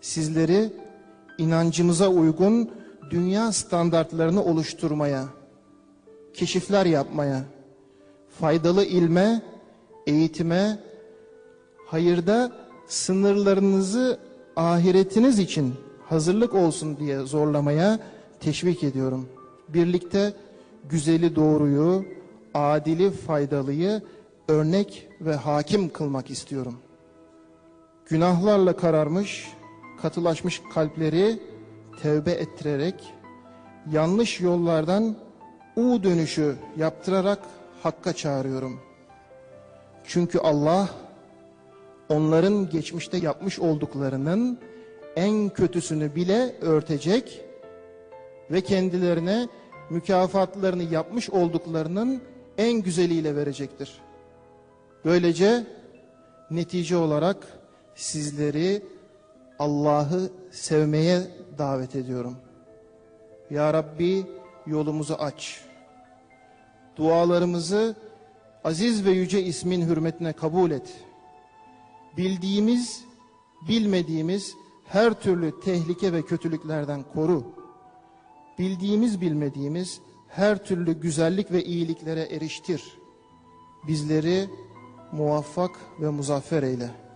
sizleri inancımıza uygun dünya standartlarını oluşturmaya, keşifler yapmaya, faydalı ilme, eğitime, hayırda sınırlarınızı ahiretiniz için hazırlık olsun diye zorlamaya teşvik ediyorum. Birlikte güzeli doğruyu, adili faydalıyı örnek ve hakim kılmak istiyorum. Günahlarla kararmış, katılaşmış kalpleri tevbe ettirerek, yanlış yollardan U dönüşü yaptırarak Hakk'a çağırıyorum. Çünkü Allah onların geçmişte yapmış olduklarının en kötüsünü bile örtecek ve kendilerine mükafatlarını yapmış olduklarının en güzeliyle verecektir. Böylece netice olarak sizleri Allah'ı sevmeye davet ediyorum. Ya Rabbi yolumuzu aç. Dualarımızı aziz ve yüce ismin hürmetine kabul et. Bildiğimiz, bilmediğimiz her türlü tehlike ve kötülüklerden koru. Bildiğimiz, bilmediğimiz her türlü güzellik ve iyiliklere eriştir. Bizleri muvaffak ve muzaffer eyle.